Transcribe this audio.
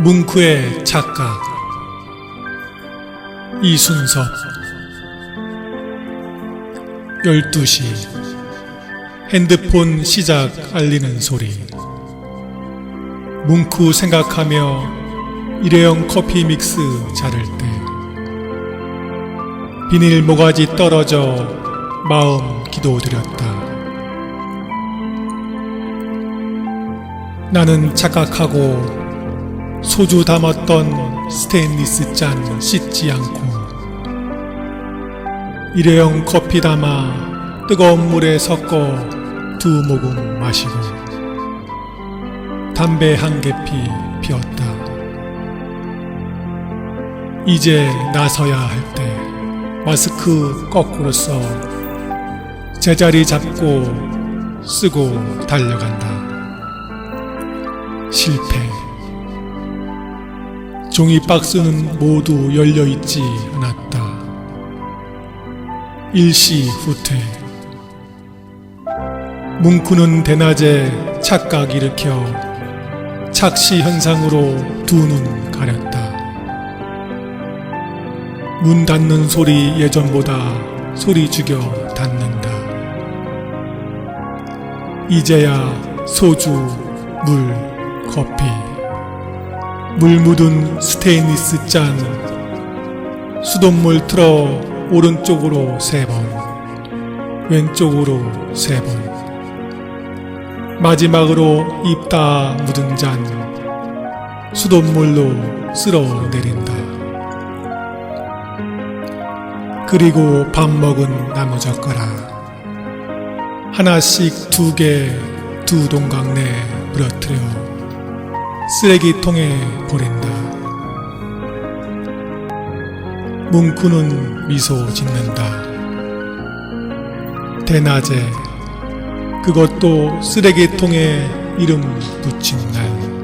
뭉크의 작가 이순섭 12시. 핸드폰 시작 알리는 소리. 뭉크 생각하며 일회용 커피 믹스 자를 때. 비닐 모가지 떨어져 마음 기도드렸다. 나는 착각하고 소주 담았던 스테인리스 잔 씻지 않고 일회용 커피 담아 뜨거운 물에 섞어 두 모금 마시고 담배 한 개피 피웠다. 이제 나서야 할 때 마스크 거꾸로 써 제자리 잡고 쓰고 달려간다. 실패. 종이 박스는 모두 열려 있지 않았다. 일시 후퇴. 뭉크는 대낮에 착각 일으켜 착시 현상으로 두 눈 가렸다. 문 닫는 소리 예전보다 소리 죽여 닫는다. 이제야 소주, 물, 커피, 물 묻은 스테인리스 잔, 수돗물 틀어 오른쪽으로 세 번, 왼쪽으로 세 번, 마지막으로 입 다 묻은 잔, 수돗물로 쓸어 내린다. 그리고 밥 먹은 나무젓가락. 하나씩 두 개 두 동강 내 부러뜨려 쓰레기통에 버린다. 뭉크는 미소 짓는다. 대낮에 그것도 쓰레기통에 이름 붙인 날